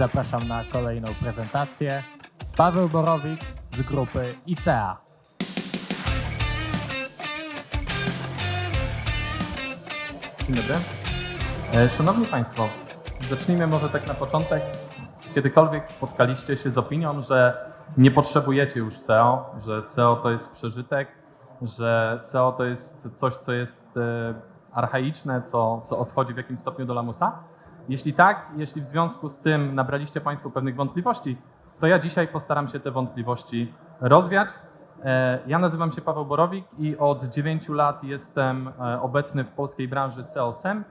zapraszam na kolejną prezentację. Paweł Borowik z grupy ICEA. Dzień dobry. E, Szanowni Państwo, zacznijmy może tak na początek. Kiedykolwiek spotkaliście się z opinią, że nie potrzebujecie już SEO, że SEO to jest przeżytek, że SEO to jest coś, co jest e, archaiczne, co, co odchodzi w jakimś stopniu do lamusa? Jeśli tak, jeśli w związku z tym nabraliście Państwo pewnych wątpliwości, to ja dzisiaj postaram się te wątpliwości rozwiać. E, Ja nazywam się Paweł Borowik i od 9 lat jestem e, obecny w polskiej branży SEO SEM.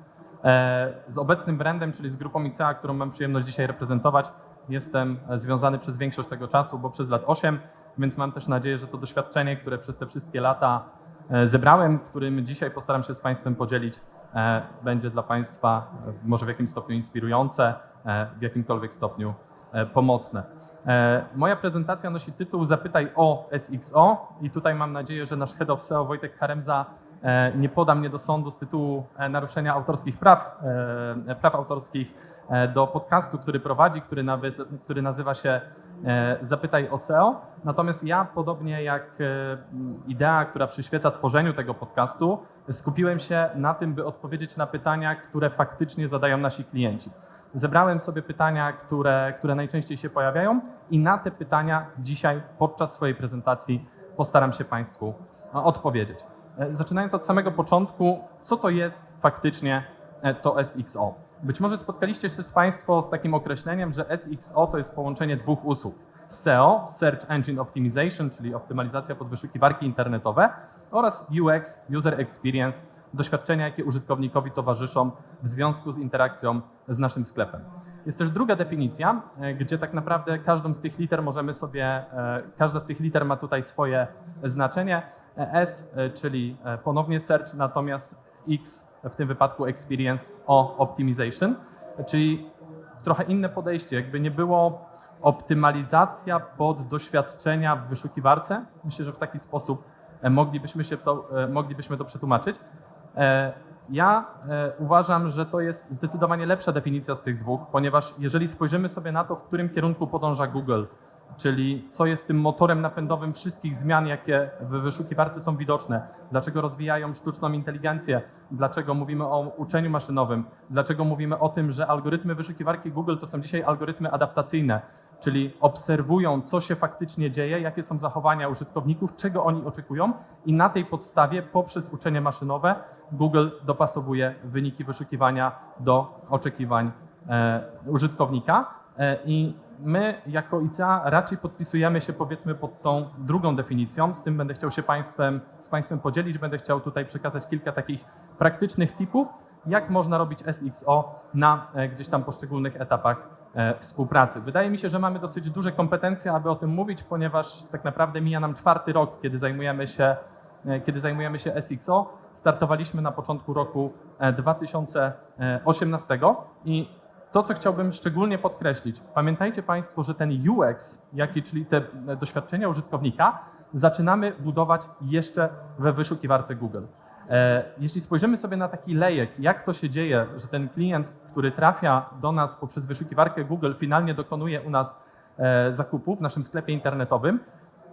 E, Z obecnym brandem, czyli z grupą ICEA, którą mam przyjemność dzisiaj reprezentować, jestem związany przez większość tego czasu, bo przez lat 8, więc mam też nadzieję, że to doświadczenie, które przez te wszystkie lata zebrałem, którym dzisiaj postaram się z Państwem podzielić, będzie dla Państwa e, może w jakimś stopniu inspirujące, e, w jakimkolwiek stopniu e, pomocne. E, Moja prezentacja nosi tytuł Zapytaj o SXO i tutaj mam nadzieję, że nasz head of SEO Wojtek Haremza e, nie poda mnie do sądu z tytułu e, naruszenia autorskich praw, e, praw autorskich e, do podcastu, który prowadzi, który, nawet, który nazywa się e, Zapytaj o SEO. Natomiast ja, podobnie jak e, idea, która przyświeca tworzeniu tego podcastu, skupiłem się na tym, by odpowiedzieć na pytania, które faktycznie zadają nasi klienci. Zebrałem sobie pytania, które, które najczęściej się pojawiają i na te pytania dzisiaj podczas swojej prezentacji postaram się Państwu e, odpowiedzieć. E, Zaczynając od samego początku, co to jest faktycznie e, to SXO? Być może spotkaliście się z Państwo z takim określeniem, że SXO to jest połączenie dwóch usług. SEO, Search Engine Optimization, czyli optymalizacja pod wyszukiwarki internetowe oraz UX, User Experience, doświadczenia, jakie użytkownikowi towarzyszą w związku z interakcją z naszym sklepem. Jest też druga definicja, e, gdzie tak naprawdę każdą z tych liter możemy sobie, e, każda z tych liter ma tutaj swoje znaczenie. E, S, czyli ponownie search, natomiast X w tym wypadku experience o optimization, czyli trochę inne podejście, jakby nie było optymalizacja pod doświadczenia w wyszukiwarce. Myślę, że w taki sposób e, moglibyśmy, się to, e, moglibyśmy to przetłumaczyć. E, Ja uważam, że to jest zdecydowanie lepsza definicja z tych dwóch, ponieważ jeżeli spojrzymy sobie na to, w którym kierunku podąża Google, czyli co jest tym motorem napędowym wszystkich zmian, jakie w wyszukiwarce są widoczne, dlaczego rozwijają sztuczną inteligencję, dlaczego mówimy o uczeniu maszynowym, dlaczego mówimy o tym, że algorytmy wyszukiwarki Google to są dzisiaj algorytmy adaptacyjne, czyli obserwują, co się faktycznie dzieje, jakie są zachowania użytkowników, czego oni oczekują i na tej podstawie poprzez uczenie maszynowe Google dopasowuje wyniki wyszukiwania do oczekiwań e, użytkownika i my jako ICA raczej podpisujemy się powiedzmy pod tą drugą definicją, z tym będę chciał się państwem, z Państwem podzielić, będę chciał tutaj przekazać kilka takich praktycznych tipów, jak można robić SXO na e, gdzieś tam poszczególnych etapach e, współpracy. Wydaje mi się, że mamy dosyć duże kompetencje, aby o tym mówić, ponieważ tak naprawdę mija nam czwarty rok, kiedy zajmujemy się, e, kiedy zajmujemy się SXO. Startowaliśmy na początku roku e, 2018 i to, co chciałbym szczególnie podkreślić, pamiętajcie Państwo, że ten UX, jaki, czyli te e, doświadczenia użytkownika, zaczynamy budować jeszcze we wyszukiwarce Google. E, Jeśli spojrzymy sobie na taki lejek, jak to się dzieje, że ten klient, który trafia do nas poprzez wyszukiwarkę Google, finalnie dokonuje u nas e, zakupu w naszym sklepie internetowym,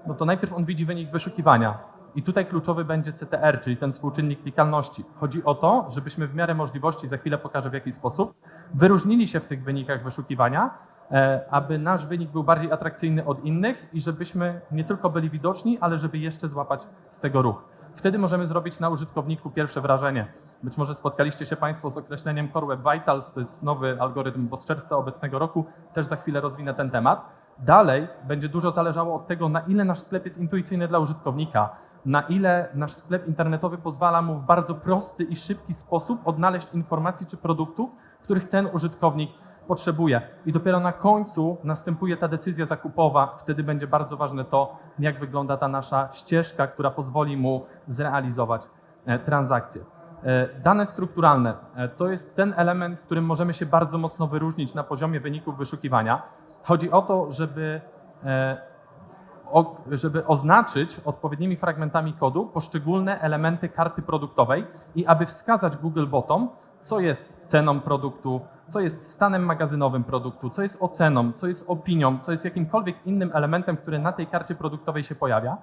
no to najpierw on widzi wynik wyszukiwania. I tutaj kluczowy będzie CTR, czyli ten współczynnik klikalności. Chodzi o to, żebyśmy w miarę możliwości, za chwilę pokażę w jaki sposób, wyróżnili się w tych wynikach wyszukiwania, e, aby nasz wynik był bardziej atrakcyjny od innych i żebyśmy nie tylko byli widoczni, ale żeby jeszcze złapać z tego ruch. Wtedy możemy zrobić na użytkowniku pierwsze wrażenie. Być może spotkaliście się Państwo z określeniem Core Web Vitals, to jest nowy algorytm, bo z czerwca obecnego roku też za chwilę rozwinę ten temat. Dalej będzie dużo zależało od tego, na ile nasz sklep jest intuicyjny dla użytkownika, na ile nasz sklep internetowy pozwala mu w bardzo prosty i szybki sposób odnaleźć informacji czy produktów, których ten użytkownik potrzebuje. I dopiero na końcu następuje ta decyzja zakupowa. Wtedy będzie bardzo ważne to, jak wygląda ta nasza ścieżka, która pozwoli mu zrealizować e, transakcję. E, Dane strukturalne e, to jest ten element, którym możemy się bardzo mocno wyróżnić na poziomie wyników wyszukiwania. Chodzi o to, żeby żeby oznaczyć odpowiednimi fragmentami kodu poszczególne elementy karty produktowej i aby wskazać Googlebotom, co jest ceną produktu, co jest stanem magazynowym produktu, co jest oceną, co jest opinią, co jest jakimkolwiek innym elementem, który na tej karcie produktowej się pojawia.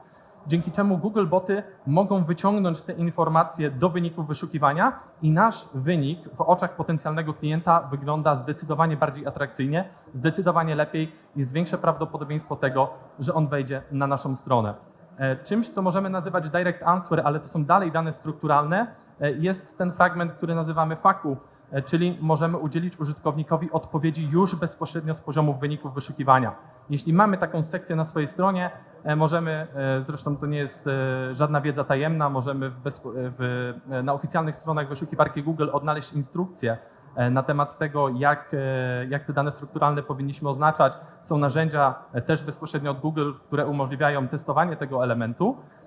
Dzięki czemu Google boty mogą wyciągnąć te informacje do wyników wyszukiwania i nasz wynik w oczach potencjalnego klienta wygląda zdecydowanie bardziej atrakcyjnie, zdecydowanie lepiej, jest większe prawdopodobieństwo tego, że on wejdzie na naszą stronę. E, Czymś, co możemy nazywać direct answer, ale to są dalej dane strukturalne, e, jest ten fragment, który nazywamy FAQ, czyli możemy udzielić użytkownikowi odpowiedzi już bezpośrednio z poziomu wyników wyszukiwania. Jeśli mamy taką sekcję na swojej stronie, e, możemy, e, zresztą to nie jest e, żadna wiedza tajemna, możemy w bezpo, w, e, na oficjalnych stronach wyszukiwarki Google odnaleźć instrukcje e, na temat tego, jak, e, jak te dane strukturalne powinniśmy oznaczać. Są narzędzia e, też bezpośrednio od Google, które umożliwiają testowanie tego elementu e,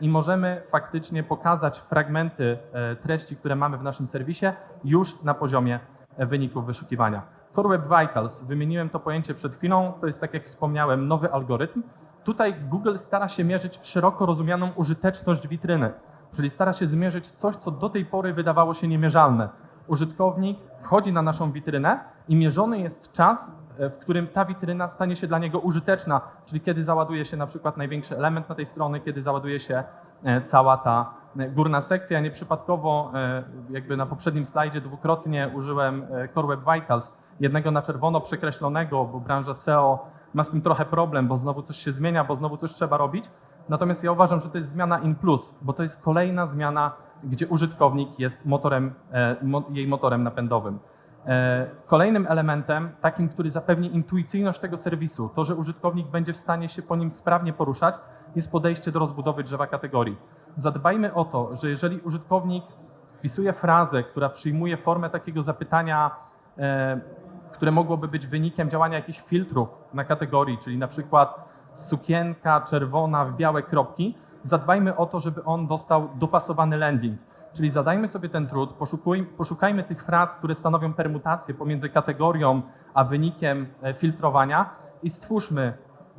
i możemy faktycznie pokazać fragmenty e, treści, które mamy w naszym serwisie już na poziomie e, wyników wyszukiwania. Core Web Vitals, wymieniłem to pojęcie przed chwilą, to jest tak jak wspomniałem nowy algorytm. Tutaj Google stara się mierzyć szeroko rozumianą użyteczność witryny, czyli stara się zmierzyć coś, co do tej pory wydawało się niemierzalne. Użytkownik wchodzi na naszą witrynę i mierzony jest czas, e, w którym ta witryna stanie się dla niego użyteczna, czyli kiedy załaduje się na przykład największy element na tej strony, kiedy załaduje się e, cała ta e, górna sekcja. Nieprzypadkowo e, jakby na poprzednim slajdzie dwukrotnie użyłem e, Core Web Vitals, jednego na czerwono przekreślonego, bo branża SEO ma z tym trochę problem, bo znowu coś się zmienia, bo znowu coś trzeba robić. Natomiast ja uważam, że to jest zmiana in plus, bo to jest kolejna zmiana, gdzie użytkownik jest motorem, e, mo, jej motorem napędowym. E, Kolejnym elementem, takim, który zapewni intuicyjność tego serwisu, to, że użytkownik będzie w stanie się po nim sprawnie poruszać, jest podejście do rozbudowy drzewa kategorii. Zadbajmy o to, że jeżeli użytkownik wpisuje frazę, która przyjmuje formę takiego zapytania, e, które mogłoby być wynikiem działania jakichś filtrów na kategorii, czyli na przykład sukienka czerwona w białe kropki, zadbajmy o to, żeby on dostał dopasowany landing. Czyli zadajmy sobie ten trud, poszukajmy tych fraz, które stanowią permutację pomiędzy kategorią a wynikiem e, filtrowania i stwórzmy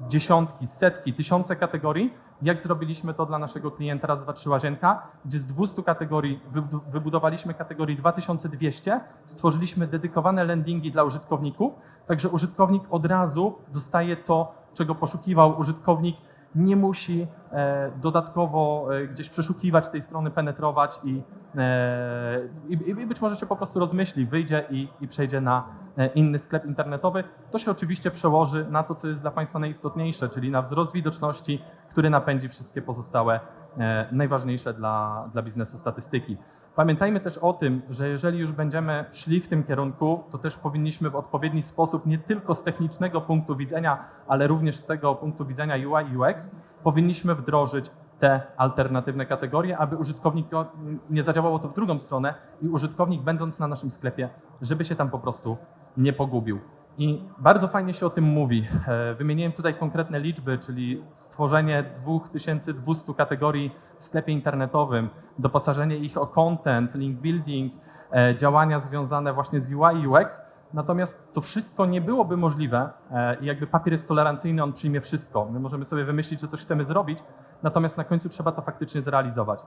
dziesiątki, setki, tysiące kategorii, jak zrobiliśmy to dla naszego klienta raz, dwa, trzy łazienka, gdzie z 200 kategorii wybu- wybudowaliśmy kategorii 2200, stworzyliśmy dedykowane landingi dla użytkowników, także użytkownik od razu dostaje to, czego poszukiwał. Użytkownik nie musi e, dodatkowo e, gdzieś przeszukiwać tej strony, penetrować i, e, i, i być może się po prostu rozmyśli, wyjdzie i, i przejdzie na inny sklep internetowy. To się oczywiście przełoży na to, co jest dla Państwa najistotniejsze, czyli na wzrost widoczności, który napędzi wszystkie pozostałe najważniejsze dla, dla biznesu statystyki. Pamiętajmy też o tym, że jeżeli już będziemy szli w tym kierunku, to też powinniśmy w odpowiedni sposób, nie tylko z technicznego punktu widzenia, ale również z tego punktu widzenia UI i UX, powinniśmy wdrożyć te alternatywne kategorie, aby użytkownik nie zadziałało to w drugą stronę i użytkownik będąc na naszym sklepie, żeby się tam po prostu nie pogubił. I bardzo fajnie się o tym mówi. E, Wymieniłem tutaj konkretne liczby, czyli stworzenie 2200 kategorii sklepie internetowym, doposażenie ich o content, link building, e, działania związane właśnie z UI i UX. Natomiast to wszystko nie byłoby możliwe e, i jakby papier jest tolerancyjny, on przyjmie wszystko. My możemy sobie wymyślić, że coś chcemy zrobić, natomiast na końcu trzeba to faktycznie zrealizować.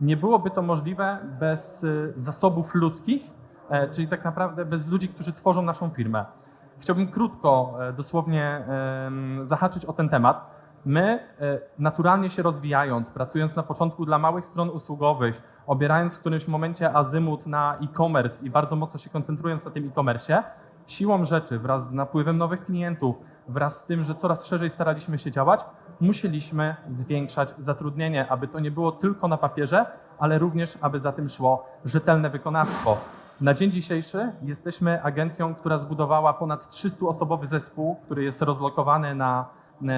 Nie byłoby to możliwe bez y, zasobów ludzkich, e, czyli tak naprawdę bez ludzi, którzy tworzą naszą firmę. Chciałbym krótko, e, dosłownie zahaczyć o ten temat. My, e, naturalnie się rozwijając, pracując na początku dla małych stron usługowych, obierając w którymś momencie azymut na e-commerce i bardzo mocno się koncentrując na tym e-commerce, siłą rzeczy, wraz z napływem nowych klientów, wraz z tym, że coraz szerzej staraliśmy się działać, musieliśmy zwiększać zatrudnienie, aby to nie było tylko na papierze, ale również, aby za tym szło rzetelne wykonawstwo. Na dzień dzisiejszy jesteśmy agencją, która zbudowała ponad 300-osobowy zespół, który jest rozlokowany na,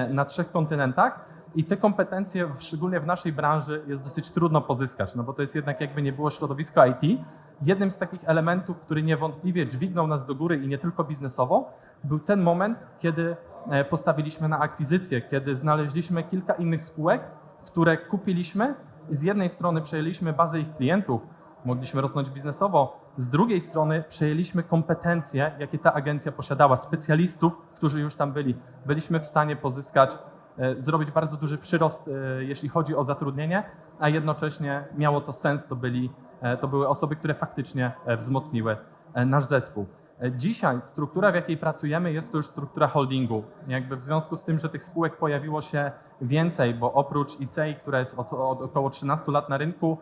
na trzech kontynentach i te kompetencje, szczególnie w naszej branży, jest dosyć trudno pozyskać, no bo to jest jednak jakby nie było środowisko IT. Jednym z takich elementów, który niewątpliwie dźwignął nas do góry i nie tylko biznesowo, był ten moment, kiedy e, postawiliśmy na akwizycję, kiedy znaleźliśmy kilka innych spółek, które kupiliśmy z jednej strony przejęliśmy bazę ich klientów, mogliśmy rosnąć biznesowo, z drugiej strony przejęliśmy kompetencje, jakie ta agencja posiadała, specjalistów, którzy już tam byli. Byliśmy w stanie pozyskać, e, zrobić bardzo duży przyrost, e, jeśli chodzi o zatrudnienie, a jednocześnie miało to sens, to, byli, e, to były osoby, które faktycznie wzmocniły nasz zespół. Dzisiaj struktura, w jakiej pracujemy, jest to już struktura holdingu. Jakby w związku z tym, że tych spółek pojawiło się więcej, bo oprócz ICEI, która jest od, od około 13 lat na rynku,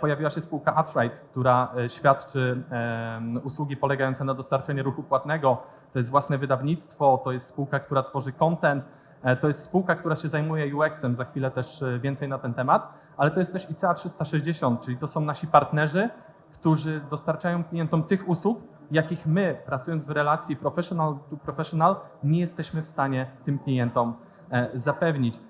pojawiła się spółka Atrite, która świadczy usługi polegające na dostarczeniu ruchu płatnego. To jest własne wydawnictwo, to jest spółka, która tworzy content, e, to jest spółka, która się zajmuje UX-em, za chwilę też e, więcej na ten temat, ale to jest też ICA 360, czyli to są nasi partnerzy, którzy dostarczają klientom tych usług, jakich my, pracując w relacji professional to professional, nie jesteśmy w stanie tym klientom e, zapewnić.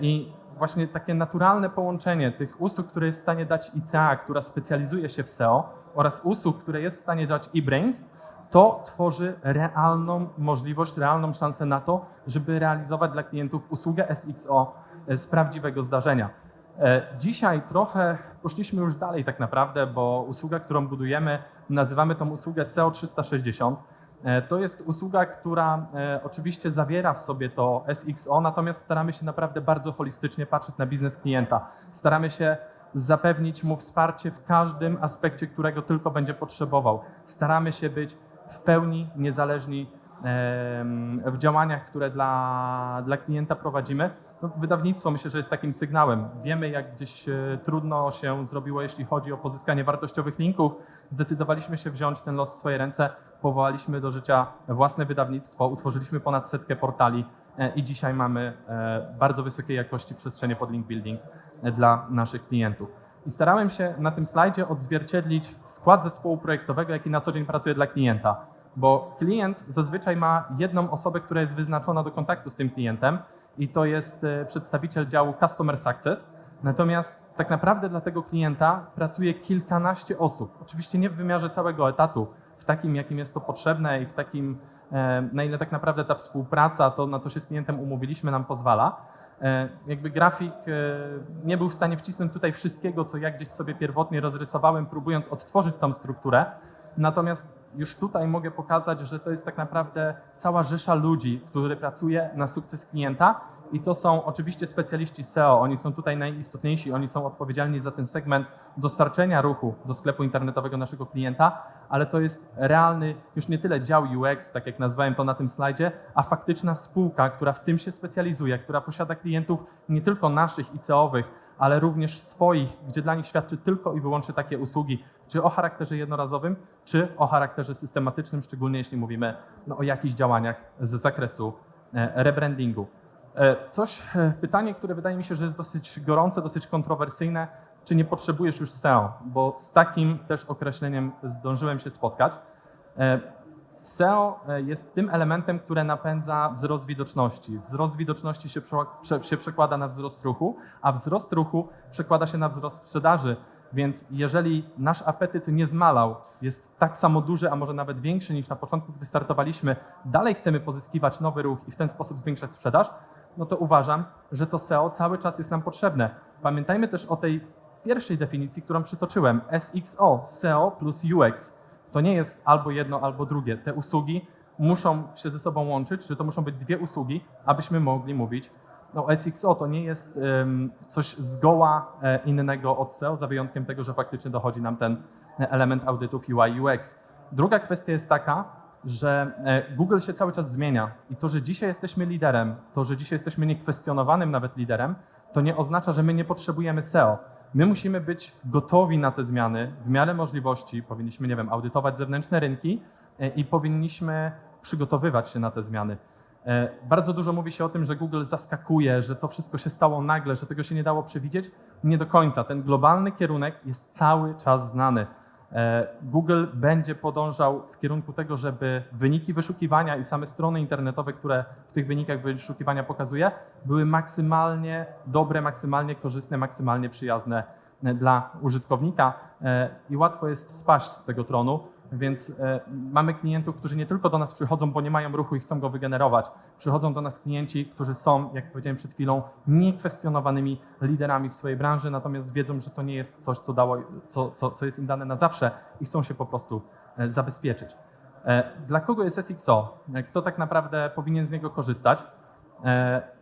I właśnie takie naturalne połączenie tych usług, które jest w stanie dać ICA, która specjalizuje się w SEO, oraz usług, które jest w stanie dać eBrains, to tworzy realną możliwość, realną szansę na to, żeby realizować dla klientów usługę SXO e, z prawdziwego zdarzenia. E, Dzisiaj trochę poszliśmy już dalej tak naprawdę, bo usługa, którą budujemy, nazywamy tą usługę SEO 360. E, To jest usługa, która oczywiście zawiera w sobie to SXO, natomiast staramy się naprawdę bardzo holistycznie patrzeć na biznes klienta. Staramy się zapewnić mu wsparcie w każdym aspekcie, którego tylko będzie potrzebował. Staramy się być w pełni niezależni w działaniach, które dla, dla klienta prowadzimy. No, wydawnictwo myślę, że jest takim sygnałem. Wiemy, jak gdzieś e, trudno się zrobiło, jeśli chodzi o pozyskanie wartościowych linków. Zdecydowaliśmy się wziąć ten los w swoje ręce, powołaliśmy do życia własne wydawnictwo, utworzyliśmy ponad setkę portali e, i dzisiaj mamy e, bardzo wysokiej jakości przestrzenie pod link building dla naszych klientów. I starałem się na tym slajdzie odzwierciedlić skład zespołu projektowego, jaki na co dzień pracuje dla klienta. Bo klient zazwyczaj ma jedną osobę, która jest wyznaczona do kontaktu z tym klientem, i to jest e, przedstawiciel działu Customer Success. Natomiast tak naprawdę dla tego klienta pracuje kilkanaście osób. Oczywiście nie w wymiarze całego etatu, w takim, jakim jest to potrzebne i w takim, e, na ile tak naprawdę ta współpraca, to na co się z klientem umówiliśmy, nam pozwala. E, Jakby grafik e, nie był w stanie wcisnąć tutaj wszystkiego, co ja gdzieś sobie pierwotnie rozrysowałem, próbując odtworzyć tą strukturę. Natomiast już tutaj mogę pokazać, że to jest tak naprawdę cała rzesza ludzi, który pracuje na sukces klienta i to są oczywiście specjaliści SEO, oni są tutaj najistotniejsi, oni są odpowiedzialni za ten segment dostarczenia ruchu do sklepu internetowego naszego klienta, ale to jest realny już nie tyle dział UX, tak jak nazwałem to na tym slajdzie, a faktyczna spółka, która w tym się specjalizuje, która posiada klientów nie tylko naszych ICO-owych, ale również swoich, gdzie dla nich świadczy tylko i wyłącznie takie usługi, czy o charakterze jednorazowym, czy o charakterze systematycznym, szczególnie jeśli mówimy no, o jakichś działaniach z zakresu e, rebrandingu. E, Coś, e, pytanie, które wydaje mi się, że jest dosyć gorące, dosyć kontrowersyjne, czy nie potrzebujesz już SEO, bo z takim też określeniem zdążyłem się spotkać. E, SEO jest tym elementem, które napędza wzrost widoczności. Wzrost widoczności się, się przekłada na wzrost ruchu, a wzrost ruchu przekłada się na wzrost sprzedaży. Więc jeżeli nasz apetyt nie zmalał, jest tak samo duży, a może nawet większy niż na początku, gdy startowaliśmy, dalej chcemy pozyskiwać nowy ruch i w ten sposób zwiększać sprzedaż, no to uważam, że to SEO cały czas jest nam potrzebne. Pamiętajmy też o tej pierwszej definicji, którą przytoczyłem. SXO, SEO plus UX. To nie jest albo jedno, albo drugie. Te usługi muszą się ze sobą łączyć, że to muszą być dwie usługi, abyśmy mogli mówić. No, SXO to nie jest em, coś zgoła e, innego od SEO, za wyjątkiem tego, że faktycznie dochodzi nam ten e, element audytów UI UX. Druga kwestia jest taka, że e, Google się cały czas zmienia i to, że dzisiaj jesteśmy liderem, to, że dzisiaj jesteśmy niekwestionowanym nawet liderem, to nie oznacza, że my nie potrzebujemy SEO. My musimy być gotowi na te zmiany w miarę możliwości. Powinniśmy, nie wiem, audytować zewnętrzne rynki e, i powinniśmy przygotowywać się na te zmiany. E, Bardzo dużo mówi się o tym, że Google zaskakuje, że to wszystko się stało nagle, że tego się nie dało przewidzieć. Nie do końca. Ten globalny kierunek jest cały czas znany. E, Google będzie podążał w kierunku tego, żeby wyniki wyszukiwania i same strony internetowe, które w tych wynikach wyszukiwania pokazuje, były maksymalnie dobre, maksymalnie korzystne, maksymalnie przyjazne e, dla użytkownika E, i łatwo jest spaść z tego tronu, więc e, mamy klientów, którzy nie tylko do nas przychodzą, bo nie mają ruchu i chcą go wygenerować. Przychodzą do nas klienci, którzy są, jak powiedziałem przed chwilą, niekwestionowanymi liderami w swojej branży, natomiast wiedzą, że to nie jest coś, co, dało, co, co, co jest im dane na zawsze i chcą się po prostu e, zabezpieczyć. E, Dla kogo jest SXO? Kto tak naprawdę powinien z niego korzystać?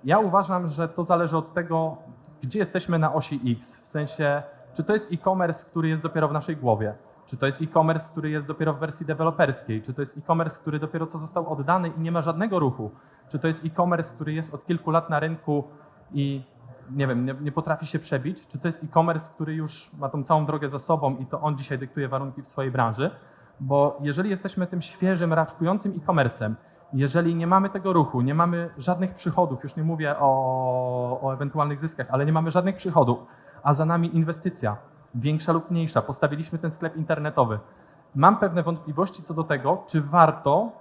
Ja uważam, że to zależy od tego, gdzie jesteśmy na osi X. W sensie, czy to jest e-commerce, który jest dopiero w naszej głowie. Czy to jest e-commerce, który jest dopiero w wersji deweloperskiej, czy to jest e-commerce, który dopiero co został oddany i nie ma żadnego ruchu, czy to jest e-commerce, który jest od kilku lat na rynku i nie wiem, nie, nie potrafi się przebić, czy to jest e-commerce, który już ma tą całą drogę za sobą i to on dzisiaj dyktuje warunki w swojej branży, bo jeżeli jesteśmy tym świeżym, raczkującym e-commerce'em, jeżeli nie mamy tego ruchu, nie mamy żadnych przychodów, już nie mówię o, o ewentualnych zyskach, ale nie mamy żadnych przychodów, a za nami inwestycja, większa lub mniejsza, postawiliśmy ten sklep internetowy. Mam pewne wątpliwości co do tego, czy warto,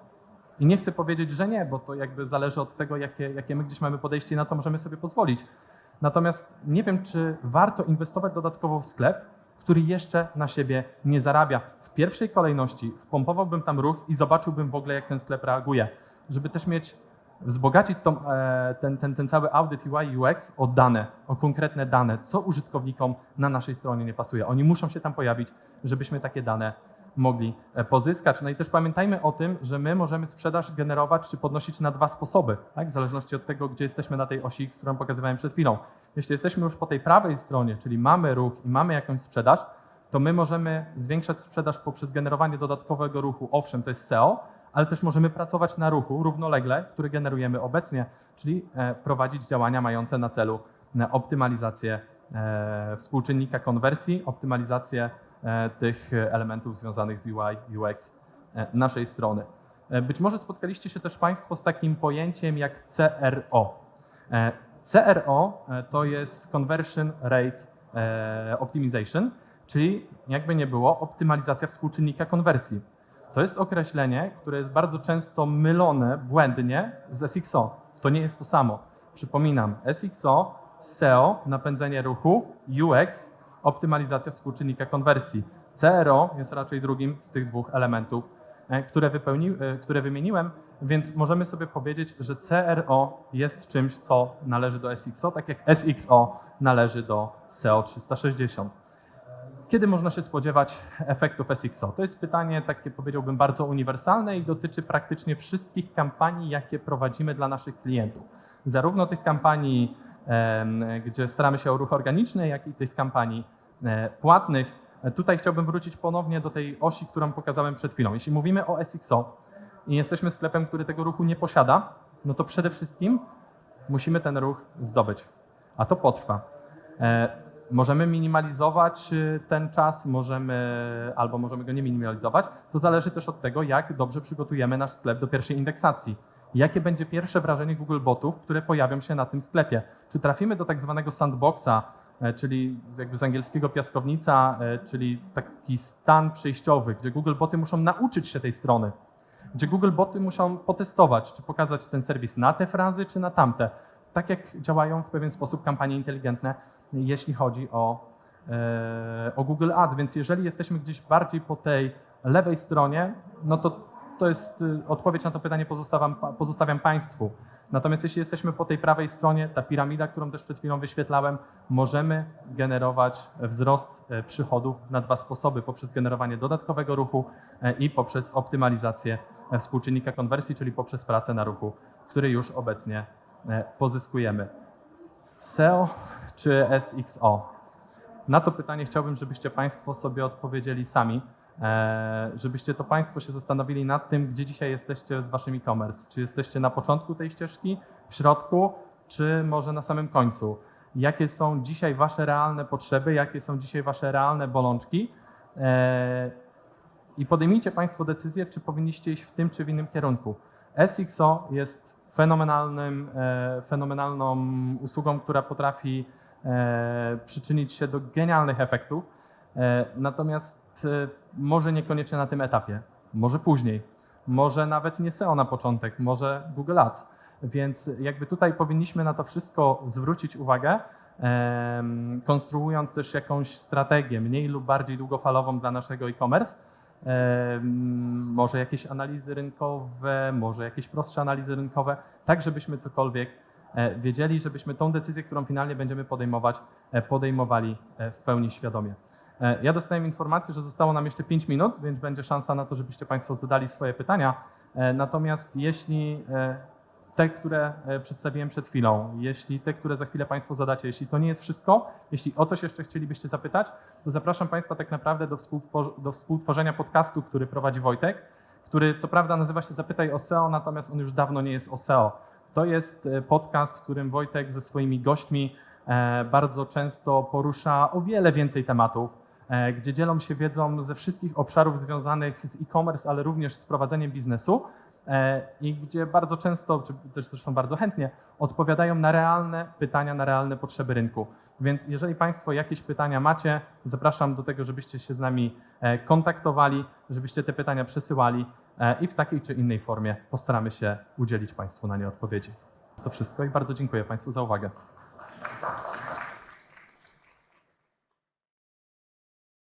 i nie chcę powiedzieć, że nie, bo to jakby zależy od tego, jakie, jakie my gdzieś mamy podejście i na co możemy sobie pozwolić. Natomiast nie wiem, czy warto inwestować dodatkowo w sklep, który jeszcze na siebie nie zarabia. W pierwszej kolejności wpompowałbym tam ruch i zobaczyłbym w ogóle, jak ten sklep reaguje, żeby też mieć, wzbogacić tą, e, ten, ten, ten cały audyt UI i UX o dane, o konkretne dane, co użytkownikom na naszej stronie nie pasuje. Oni muszą się tam pojawić, żebyśmy takie dane mogli e, pozyskać. No i też pamiętajmy o tym, że my możemy sprzedaż generować czy podnosić na dwa sposoby, tak? w zależności od tego, gdzie jesteśmy na tej osi, którą pokazywałem przed chwilą. Jeśli jesteśmy już po tej prawej stronie, czyli mamy ruch i mamy jakąś sprzedaż, to my możemy zwiększać sprzedaż poprzez generowanie dodatkowego ruchu. Owszem, to jest SEO, ale też możemy pracować na ruchu równolegle, który generujemy obecnie, czyli e, prowadzić działania mające na celu e, optymalizację e, współczynnika konwersji, optymalizację tych elementów związanych z UI, UX naszej strony. Być może spotkaliście się też Państwo z takim pojęciem jak CRO. CRO to jest Conversion Rate Optimization, czyli jakby nie było optymalizacja współczynnika konwersji. To jest określenie, które jest bardzo często mylone błędnie z SXO. To nie jest to samo. Przypominam, SXO, SEO, napędzenie ruchu, UX, optymalizacja współczynnika konwersji. CRO jest raczej drugim z tych dwóch elementów, e, które, wypełni, e, które wymieniłem, więc możemy sobie powiedzieć, że CRO jest czymś, co należy do SXO, tak jak SXO należy do SEO 360. Kiedy można się spodziewać efektów SXO? To jest pytanie takie powiedziałbym bardzo uniwersalne i dotyczy praktycznie wszystkich kampanii, jakie prowadzimy dla naszych klientów. Zarówno tych kampanii, gdzie staramy się o ruch organiczny, jak i tych kampanii e, płatnych. E, Tutaj chciałbym wrócić ponownie do tej osi, którą pokazałem przed chwilą. Jeśli mówimy o SXO i jesteśmy sklepem, który tego ruchu nie posiada, no to przede wszystkim musimy ten ruch zdobyć, a to potrwa. Możemy minimalizować y, ten czas, możemy albo możemy go nie minimalizować. To zależy też od tego, jak dobrze przygotujemy nasz sklep do pierwszej indeksacji. Jakie będzie pierwsze wrażenie Google Botów, które pojawią się na tym sklepie? Czy trafimy do tak zwanego sandboxa, e, czyli jakby z angielskiego piaskownica, e, czyli taki stan przejściowy, gdzie Google Boty muszą nauczyć się tej strony, gdzie Google Boty muszą potestować, czy pokazać ten serwis na te frazy, czy na tamte. Tak jak działają w pewien sposób kampanie inteligentne, jeśli chodzi o, e, o Google Ads. Więc jeżeli jesteśmy gdzieś bardziej po tej lewej stronie, no to to jest y, odpowiedź na to pytanie pozostawiam, pozostawiam Państwu. Natomiast jeśli jesteśmy po tej prawej stronie, ta piramida, którą też przed chwilą wyświetlałem, możemy generować wzrost e, przychodów na dwa sposoby: poprzez generowanie dodatkowego ruchu e, i poprzez optymalizację współczynnika konwersji, czyli poprzez pracę na ruchu, który już obecnie pozyskujemy. SEO czy SXO? Na to pytanie chciałbym, żebyście Państwo sobie odpowiedzieli sami, e, żebyście to Państwo się zastanowili nad tym, gdzie dzisiaj jesteście z Waszym e-commerce. Czy jesteście na początku tej ścieżki, w środku, czy może na samym końcu? Jakie są dzisiaj Wasze realne potrzeby, jakie są dzisiaj Wasze realne bolączki? E, I podejmijcie Państwo decyzję, czy powinniście iść w tym czy w innym kierunku. SXO jest fenomenalnym, e, fenomenalną usługą, która potrafi przyczynić się do genialnych efektów, e, natomiast e, może niekoniecznie na tym etapie, może później, może nawet nie SEO na początek, może Google Ads. Więc jakby tutaj powinniśmy na to wszystko zwrócić uwagę, konstruując też jakąś strategię mniej lub bardziej długofalową dla naszego e-commerce. Może jakieś analizy rynkowe, może jakieś prostsze analizy rynkowe, tak żebyśmy cokolwiek e, wiedzieli, żebyśmy tą decyzję, którą finalnie będziemy podejmować, e, podejmowali e, w pełni świadomie. E, Ja dostałem informację, że zostało nam jeszcze 5 minut, więc będzie szansa na to, żebyście Państwo zadali swoje pytania. E, Natomiast jeśli e, te, które e, przedstawiłem przed chwilą, jeśli te, które za chwilę Państwo zadacie, jeśli to nie jest wszystko, jeśli o coś jeszcze chcielibyście zapytać, to zapraszam Państwa tak naprawdę do, do współtworzenia podcastu, który prowadzi Wojtek, który co prawda nazywa się Zapytaj o SEO, natomiast on już dawno nie jest o SEO. To jest e, podcast, w którym Wojtek ze swoimi gośćmi e, bardzo często porusza o wiele więcej tematów, e, gdzie dzielą się wiedzą ze wszystkich obszarów związanych z e-commerce, ale również z prowadzeniem biznesu i gdzie bardzo często, czy też zresztą bardzo chętnie, odpowiadają na realne pytania, na realne potrzeby rynku. Więc jeżeli Państwo jakieś pytania macie, zapraszam do tego, żebyście się z nami kontaktowali, żebyście te pytania przesyłali E, i w takiej czy innej formie postaramy się udzielić Państwu na nie odpowiedzi. To wszystko i bardzo dziękuję Państwu za uwagę.